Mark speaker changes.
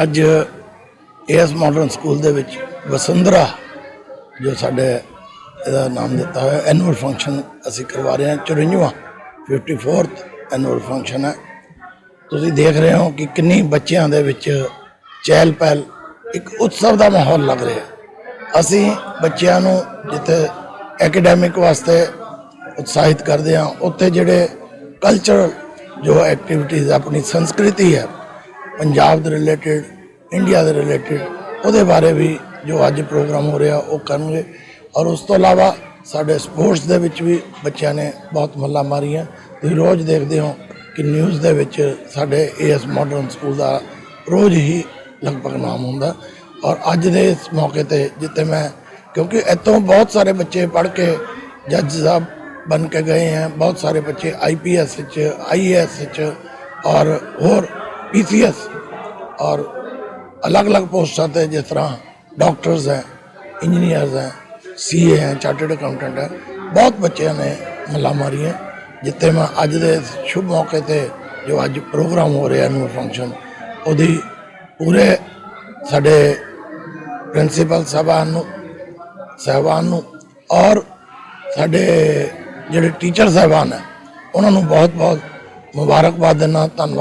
Speaker 1: ਅੱਜ as modern school ਦੇ ਵਿੱਚ ਵਸੁੰਧਰਾ, ਜੋ ਸਾਡੇ ਇਹਦਾ ਨਾਮ ਦਿੱਤਾ ਹੋਇਆ ਐਨੂਅਲ ਫੰਕਸ਼ਨ ਅਸੀਂ ਕਰਵਾ ਰਹੇ ਹਾਂ 94ਵਾਂ 54th ਐਨੂਅਲ ਫੰਕਸ਼ਨ ਹੈ। ਤੁਸੀਂ ਦੇਖ ਰਹੇ ਹੋ ਕਿ ਕਿੰਨੀ ਬੱਚਿਆਂ ਦੇ ਵਿੱਚ ਚਹਿਲ ਪਹਿਲ, ਇੱਕ ਉਤਸਵ ਦਾ ਮਾਹੌਲ ਲੱਗ ਰਿਹਾ। ਅਸੀਂ ਬੱਚਿਆਂ ਨੂੰ ਜਿੱਥੇ ਐਕੈਡੈਮਿਕ ਵਾਸਤੇ ਉਤਸ਼ਾਹਿਤ ਕਰਦੇ ਹਾਂ, ਉੱਥੇ ਜਿਹੜੇ ਕਲਚਰਲ ਜੋ ਐਕਟੀਵਿਟੀਜ਼ ਆਪਣੀ ਸੰਸਕ੍ਰਿਤੀ ਹੈ ਪੰਜਾਬ ਦੇ ਰਿਲੇਟਡ ਇੰਡੀਆ ਦੇ ਰਿਲੇਟਡ ਉਹਦੇ ਬਾਰੇ ਵੀ ਜੋ ਅੱਜ ਪ੍ਰੋਗਰਾਮ ਹੋ ਰਿਹਾ, ਉਹ ਕਰਨਗੇ। ਔਰ ਉਸ ਤੋਂ ਇਲਾਵਾ ਸਾਡੇ ਸਪੋਰਟਸ ਦੇ ਵਿੱਚ ਵੀ ਬੱਚਿਆਂ ਨੇ ਬਹੁਤ ਮੱਲਾ ਮਾਰੀਆਂ। ਤੁਸੀਂ ਰੋਜ਼ ਦੇਖਦੇ ਹੋ ਕਿ ਨਿਊਜ਼ ਦੇ ਵਿੱਚ ਸਾਡੇ ਏਐਸ ਮਾਡਰਨ ਸਕੂਲ ਦਾ ਰੋਜ਼ ਹੀ ਲਗਭਗ ਨਾਮ ਹੁੰਦਾ। ਔਰ ਅੱਜ ਦੇ ਇਸ ਮੌਕੇ ਤੇ ਜਿੱਤੇ ਮੈਂ, ਕਿਉਂਕਿ ਇੱਥੋਂ ਬਹੁਤ ਸਾਰੇ ਬੱਚੇ ਪੜ੍ਹ ਕੇ ਜੱਜ ਸਾਹਿਬ ਬਣ ਕੇ ਗਏ हैं ਬਹੁਤ ਸਾਰੇ ਬੱਚੇ ਆਈਪੀਐਸ ਵਿੱਚ ਆਈਏਐਸ ਵਿੱਚ, ਔਰ ਹੋਰ ਪੀਸੀਐਸ ਔਰ ਅਲੱਗ-ਅਲੱਗ ਪੋਸਟਾਂ ਤੇ ਜਿਸ ਤਰ੍ਹਾਂ ਡਾਕਟਰਸ ਹੈ, ਇੰਜੀਨੀਅਰਸ ਹੈ ਸੀਏ ਹੈ, ਚਾਰਟਰਡ ਅਕਾਊਂਟੈਂਟ ਹੈ, ਬਹੁਤ ਬੱਚਿਆਂ ਨੇ ਮੱਲਾ ਮਾਰੀਆਂ, ਜਿੱਥੇ ਮੈਂ ਅੱਜ ਦੇ ਸ਼ੁਭ ਮੌਕੇ ਤੇ ਜੋ ਅੱਜ ਪ੍ਰੋਗਰਾਮ ਹੋ ਰਿਹਾ ਨੂੰ ਫੰਕਸ਼ਨ ਉਹਦੀ ਪੂਰੇ ਸਾਡੇ ਪ੍ਰਿੰਸੀਪਲ ਸਾਹਿਬਾਨ ਨੂੰ ਸਾਹਿਬਾਨ ਨੂੰ ਔਰ ਸਾਡੇ ਜਿਹੜੇ ਟੀਚਰ ਸਾਹਿਬਾਨ ਹੈ, ਉਹਨਾਂ ਨੂੰ ਬਹੁਤ ਬਹੁਤ ਮੁਬਾਰਕਬਾਦ ਦਿੰਦਾ, ਧੰਨਵਾਦ